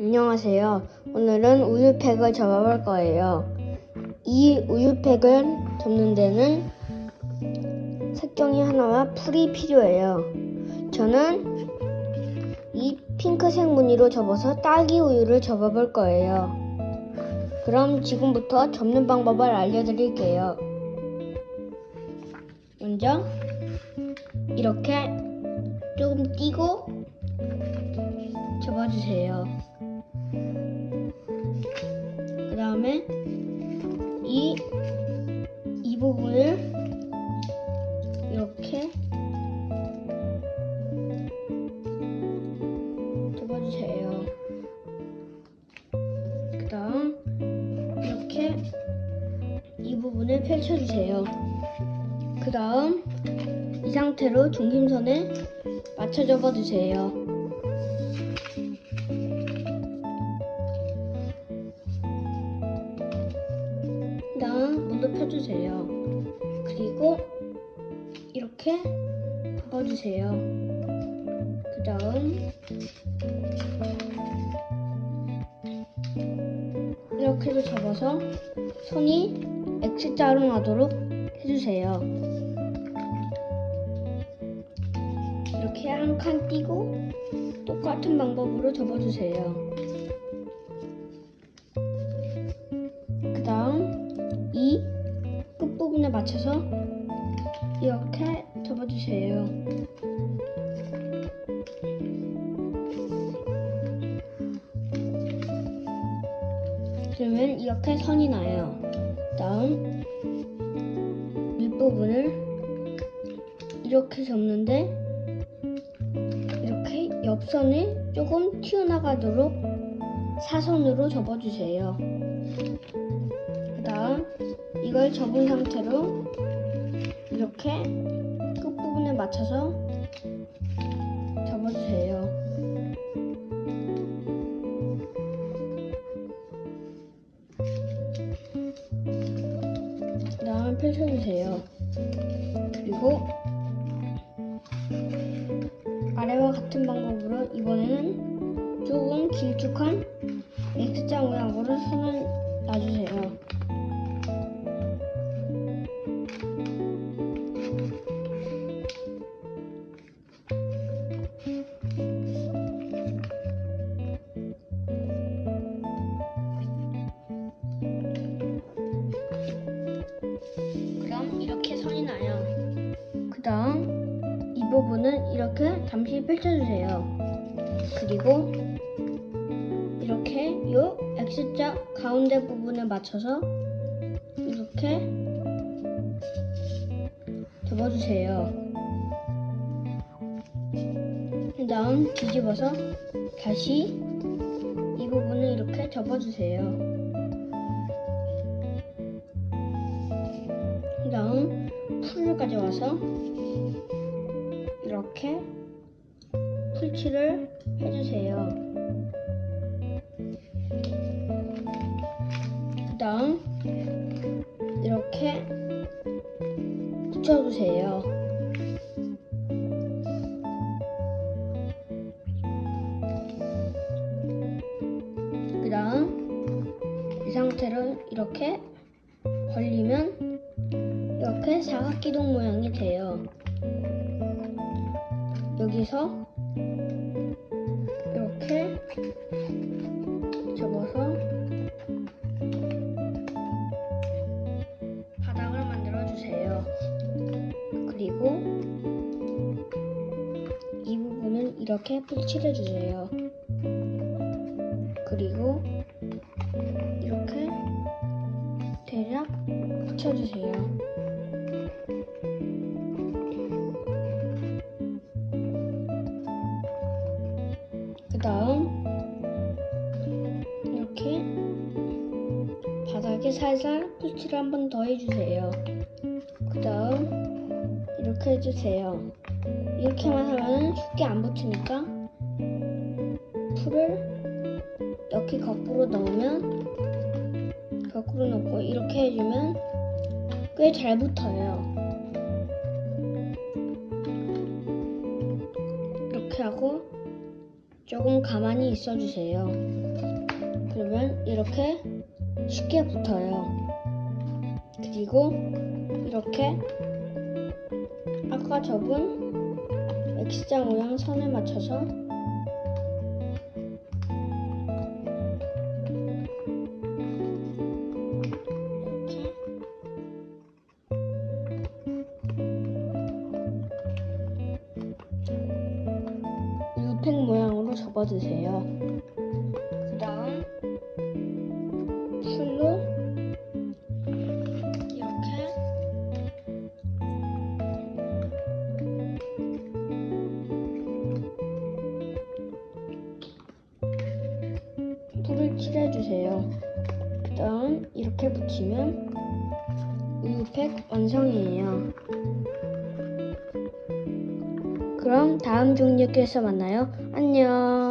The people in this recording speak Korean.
안녕하세요. 오늘은 우유팩을 접어볼 거예요. 이 우유팩을 접는 데는 색종이 하나와 풀이 필요해요. 저는 이 핑크색 무늬로 접어서 딸기 우유를 접어볼 거예요. 그럼 지금부터 접는 방법을 알려드릴게요. 먼저 이렇게 조금 띄고 접어주세요. 그 다음에 이, 이 부분을 이렇게 접어주세요. 그 다음 이렇게 이 부분을 펼쳐주세요. 그 다음 이 상태로 중심선에 맞춰 접어주세요. 문도 펴주세요. 그리고 이렇게 접어주세요. 그 다음 이렇게 해서 접어서 손이 X자로 나도록 해주세요. 이렇게 한 칸 띄고 똑같은 방법으로 접어주세요. 맞춰서 이렇게 접어주세요. 그러면 이렇게 선이 나요. 다음 윗부분을 이렇게 접는데 이렇게 옆선을 조금 튀어나가도록 사선으로 접어주세요. 이걸 접은 상태로 이렇게 끝부분에 맞춰서 접어주세요. 그 다음 펼쳐주세요. 그리고 아래와 같은 방법으로 이번에는 조금 길쭉한 X자 모양으로 선을 놔주세요. 이렇게 잠시 펼쳐주세요. 그리고 이렇게 요 X자 가운데 부분에 맞춰서 이렇게 접어주세요. 그 다음 뒤집어서 다시 이 부분을 이렇게 접어주세요. 그 다음 풀을 가져와서 이렇게 풀칠을 해주세요. 그 다음 이렇게 붙여주세요. 그 다음 이 상태로 이렇게 벌리면 이렇게 사각기둥 여기서 이렇게 접어서 바닥을 만들어 주세요. 그리고 이 부분을 이렇게 풀칠해 주세요. 그리고 이렇게 대략 붙여주세요. 바닥에 살살 풀칠을 한 번 더 해주세요. 그 다음 이렇게 해주세요. 이렇게만 하면 쉽게 안 붙으니까 풀을 이렇게 거꾸로 넣으면 거꾸로 넣고 이렇게 해주면 꽤 잘 붙어요. 이렇게 하고 조금 가만히 있어 주세요. 그러면 이렇게 쉽게 붙어요. 그리고 이렇게 아까 접은 X자 모양 선에 맞춰서 이렇게 유팩 모양으로 접어주세요. 칠해주세요. 그 다음 이렇게 붙이면 우유팩 완성이에요. 그럼 다음 중력에서 만나요. 안녕.